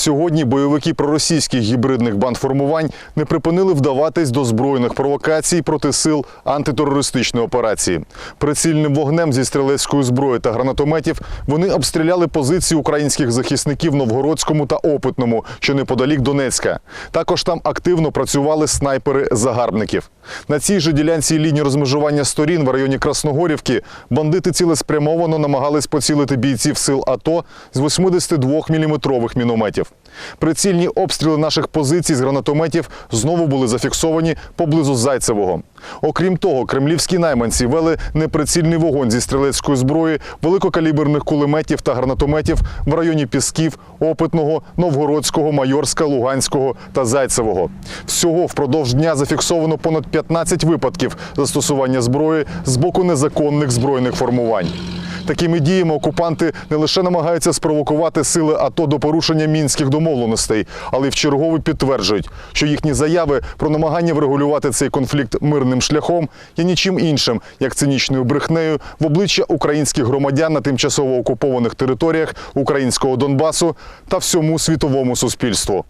Сьогодні бойовики проросійських гібридних бандформувань не припинили вдаватись до збройних провокацій проти сил антитерористичної операції. Прицільним вогнем зі стрілецької зброї та гранатометів вони обстріляли позиції українських захисників Новгородському та Опитному, що неподалік Донецька. Також там активно працювали снайпери загарбників. На цій же ділянці лінії розмежування сторін в районі Красногорівки бандити цілеспрямовано намагались поцілити бійців сил АТО з 82-мм мінометів. Прицільні обстріли наших позицій з гранатометів знову були зафіксовані поблизу Зайцевого. Окрім того, кремлівські найманці вели неприцільний вогонь зі стрілецької зброї, великокаліберних кулеметів та гранатометів в районі Пісків, Опитного, Новгородського, Майорська, Луганського та Зайцевого. Всього впродовж дня зафіксовано понад 15 випадків застосування зброї з боку незаконних збройних формувань. Такими діями окупанти не лише намагаються спровокувати сили АТО до порушення мінських домовленостей, але й вчергове підтверджують, що їхні заяви про намагання врегулювати цей конфлікт мирним шляхом є нічим іншим, як цинічною брехнею в обличчя українських громадян на тимчасово окупованих територіях українського Донбасу та всьому світовому суспільству.